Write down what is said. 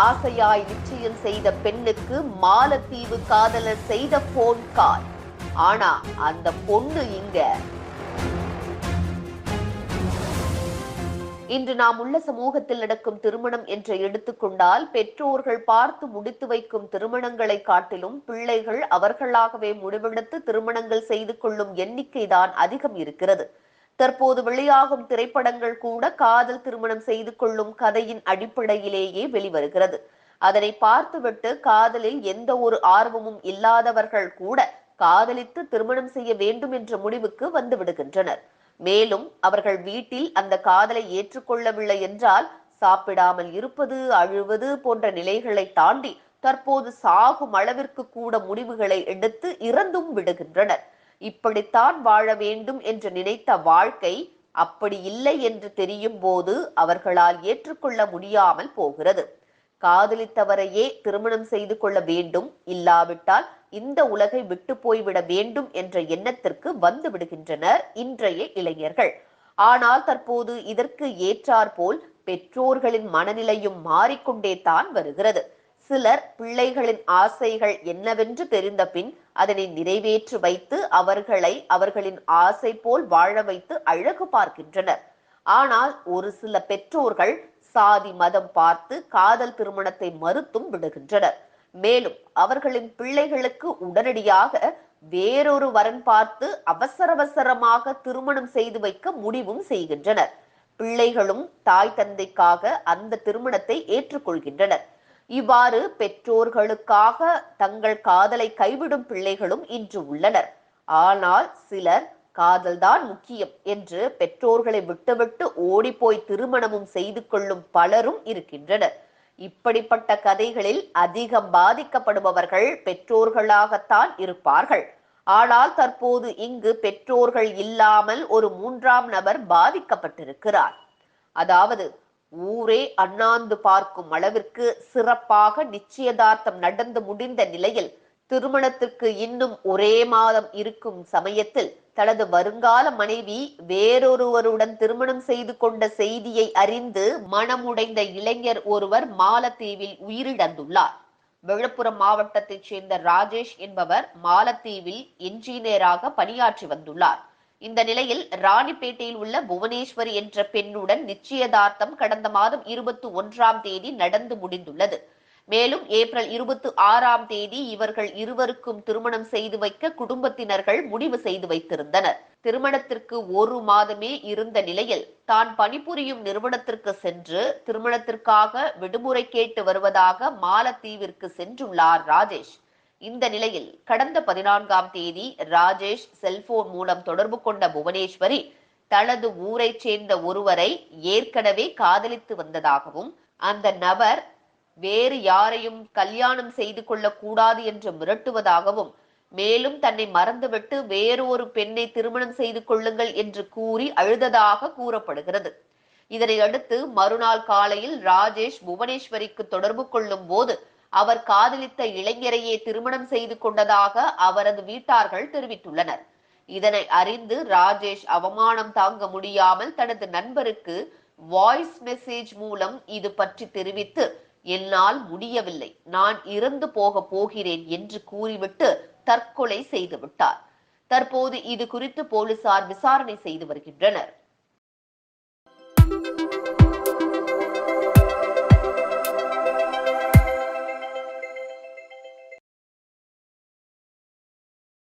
ஆசையாய் நிச்சயம் செய்த பெண்ணுக்கு மாலத்தீவு காதலர் செய்த போன் கால் ஆனா அந்த பொண்ணு இங்க. இன்று நாம் உள்ள சமூகத்தில் நடக்கும் திருமணம் என்று எடுத்துக்கொண்டால் பெற்றோர்கள் பார்த்து முடித்து வைக்கும் திருமணங்களை காட்டிலும் பிள்ளைகள் அவர்களாகவே முடிவெடுத்து திருமணங்கள் செய்து கொள்ளும் எண்ணிக்கைதான் அதிகம் இருக்கிறது. தற்போது வெளியாகும் திரைப்படங்கள் கூட காதல் திருமணம் செய்து கொள்ளும் கதையின் அடிப்படையிலேயே வெளிவருகிறது. அதனை பார்த்துவிட்டு காதலில் எந்த ஒரு ஆர்வமும் இல்லாதவர்கள் கூட காதலித்து திருமணம் செய்ய வேண்டும் என்ற முடிவுக்கு வந்து விடுகின்றனர் மேலும் அவர்கள் வீட்டில் அந்த காதலை ஏற்றுக்கொள்ளவில்லை என்றால் சாப்பிடாமல் இருப்பது அழுவது போன்ற நிலைகளை தாண்டி தற்போது சாகும் அளவிற்கு கூட முடிவுகளை எடுத்து இறந்தும் விடுகின்றனர். இப்படித்தான் வாழ வேண்டும் என்று நினைத்த வாழ்க்கை அப்படி இல்லை என்று தெரியும் போது அவர்களால் ஏற்றுக்கொள்ள முடியாமல் போகிறது. காதலித்தவரையே திருமணம் செய்து கொள்ள வேண்டும். இல்லாவிட்டால் இந்த உலகை விட்டு போய்விட வேண்டும் என்ற எண்ணத்திற்கு வந்து விடுகின்றனர் இன்றைய இளைஞர்கள். ஆனால் தற்போது இதற்கு ஏற்றாற்போல் பெற்றோர்களின் மனநிலையும் மாறிக்கொண்டே தான் வருகிறது. சிலர் பிள்ளைகளின் ஆசைகள் என்னவென்று தெரிந்த பின் அதனை நிறைவேற்றி வைத்து அவர்களை அவர்களின் ஆசை போல் வாழ வைத்து அழகு பார்க்கின்றனர். ஆனால் ஒரு சில பெற்றோர்கள் சாதி மதம் பார்த்து காதல் திருமணத்தை மறுத்தும் விடுகின்றனர். மேலும் அவர்களின் பிள்ளைகளுக்கு உடனடியாக வேறொரு வரன் பார்த்து அவசர அவசரமாக திருமணம் செய்து வைக்க முடிவும் செய்கின்றனர். பிள்ளைகளும் தாய் தந்தைக்காக அந்த திருமணத்தை ஏற்றுக்கொள்கின்றனர். இவ்வாறு பெற்றோர்களுக்காக தங்கள் காதலை கைவிடும் பிள்ளைகளும் இன்று உள்ளனர். ஆனால் சிலர் காதல்தான் முக்கியம் என்று பெற்றோர்களை விட்டுவிட்டு ஓடிப்போய் திருமணமும் செய்து கொள்ளும் பலரும் இருக்கின்றனர். இப்படிப்பட்ட கதைகளில் அதிகம் பாதிக்கப்படுபவர்கள் பெற்றோர்களாகத்தான் இருப்பார்கள். ஆனால் தற்போது இங்கு பெற்றோர்கள் இல்லாமல் ஒரு மூன்றாம் நபர் பாதிக்கப்பட்டிருக்கிறார். அதாவது ஊரே அண்ணாந்து பார்க்கும் அளவிற்கு சிறப்பாக நிச்சயதார்த்தம் நடந்து முடிந்த நிலையில் திருமணத்திற்கு இன்னும் ஒரே மாதம் இருக்கும் சமயத்தில் தனது வருங்கால மனைவி வேறொருவருடன் திருமணம் செய்து கொண்ட செய்தியை அறிந்து மனமுடைந்த இளைஞர் ஒருவர் மாலத்தீவில் உயிரிழந்துள்ளார். விழுப்புரம் மாவட்டத்தைச் சேர்ந்த ராஜேஷ் என்பவர் மாலத்தீவில் என்ஜினியராக பணியாற்றி வந்துள்ளார். இந்த நிலையில் ராணிப்பேட்டையில் உள்ள புவனேஸ்வரி என்ற பெண்ணுடன் நிச்சயதார்த்தம் கடந்த மாதம் இருபத்தி ஒன்றாம் தேதி நடந்து முடிந்துள்ளது. மேலும் ஏப்ரல் இருபத்தி ஆறாம் தேதி இவர்கள் இருவருக்கும் திருமணம் செய்து வைக்க குடும்பத்தினர்கள் முடிவு செய்து வைத்திருந்தனர். திருமணத்திற்கு ஒரு மாதமே இருந்த நிலையில் தான் பணிபுரியும் நிறுவனத்திற்கு சென்று திருமணத்திற்காக விடுமுறை கேட்டு வருவதாக மாலத்தீவிற்கு சென்றுள்ளார் ராஜேஷ். இந்த நிலையில் கடந்த பதினான்காம் தேதி ராஜேஷ் செல்போன் மூலம் தொடர்பு கொண்ட புவனேஸ்வரி தனது ஊரைச் சேர்ந்த ஒருவரை ஏற்கனவே காதலித்து வந்ததாகவும் அந்த நபர் வேறு யாரையும் கல்யாணம் செய்து கொள்ளக்கூடாது என்று மிரட்டுவதாகவும் மேலும் தன்னை மறந்துவிட்டு வேறு ஒரு பெண்ணை திருமணம் செய்து கொள்ளுங்கள் என்று கூறி அழுததாக கூறப்படுகிறது. இதனை அடுத்து மறுநாள் காலையில் ராஜேஷ் புவனேஸ்வரிக்கு தொடர்பு கொள்ளும் போது அவர் காதலித்த இளைஞரையே திருமணம் செய்து கொண்டதாக அவரது வீட்டார்கள் தெரிவித்துள்ளனர். இதனை அறிந்து ராஜேஷ் அவமானம் தாங்க முடியாமல் தனது நண்பருக்கு வாய்ஸ் மெசேஜ் மூலம் இது பற்றி தெரிவித்து என்னால் முடியவில்லை. நான் இறந்து போக போகிறேன் என்று கூறிவிட்டு தற்கொலை செய்துவிட்டார். தற்போது இது குறித்து போலீசார் விசாரணை செய்து வருகின்றனர்.